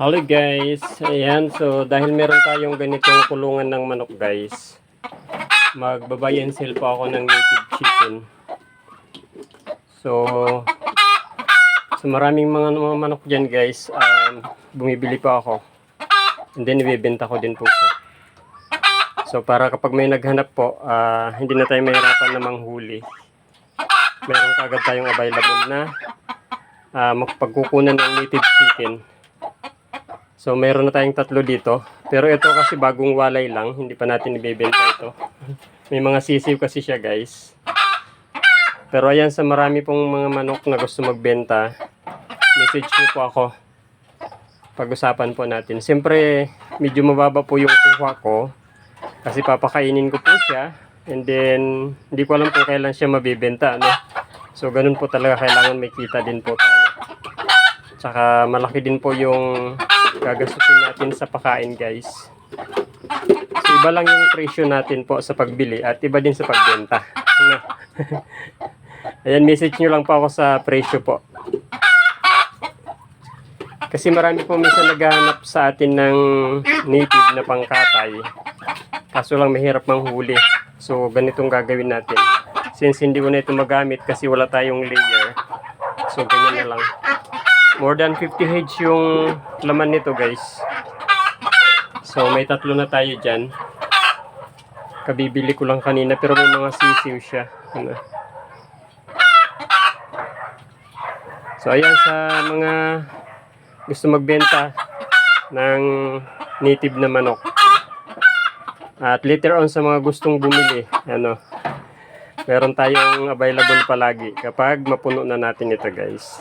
Hello guys, ayan so dahil meron tayong ganitong kulungan ng manok guys Magbabuy and po ako ng native chicken. So So maraming mga, manok dyan guys um, Bumibili pa ako. And then ibibenta ko din po siya. So para kapag may naghanap po ah, Hindi na tayo mahirapan na manghuli. Meron kagad tayong available na uh, Magpagkukunan ng native chicken So, meron na tayong tatlo dito. Pero ito kasi bagong walay lang. Hindi pa natin ibebenta ito. May mga sisiw kasi siya, guys. Pero ayan, sa marami pong mga manok na gusto magbenta, message niyo po ako. Pag-usapan po natin. Siyempre, medyo mababa po yung kuha ko. Kasi papakainin ko po siya. And then, hindi ko alam kung kailan siya mabibenta. Ano? So, ganun po talaga. Kailangan may kita din po tayo. Tsaka malaki din po yung gagastusin natin sa pakain guys. So iba lang yung presyo natin po sa pagbili at iba din sa pagbenta. Ayan, message nyo lang po ako sa presyo po. Kasi marami po minsan naghahanap sa atin ng native na pangkatay. Kaso lang mahirap manghuli. So ganitong gagawin natin. Since hindi ko na ito magamit kasi wala tayong layer. So ganyan na lang. More than 50 heads yung laman nito guys. So may tatlo na tayo dyan. Kabibili ko lang kanina pero may mga sisiw siya. Ano. So ayan sa mga gusto magbenta ng native na manok. At later on sa mga gustong bumili, ano, meron tayong available palagi kapag mapuno na natin ito guys.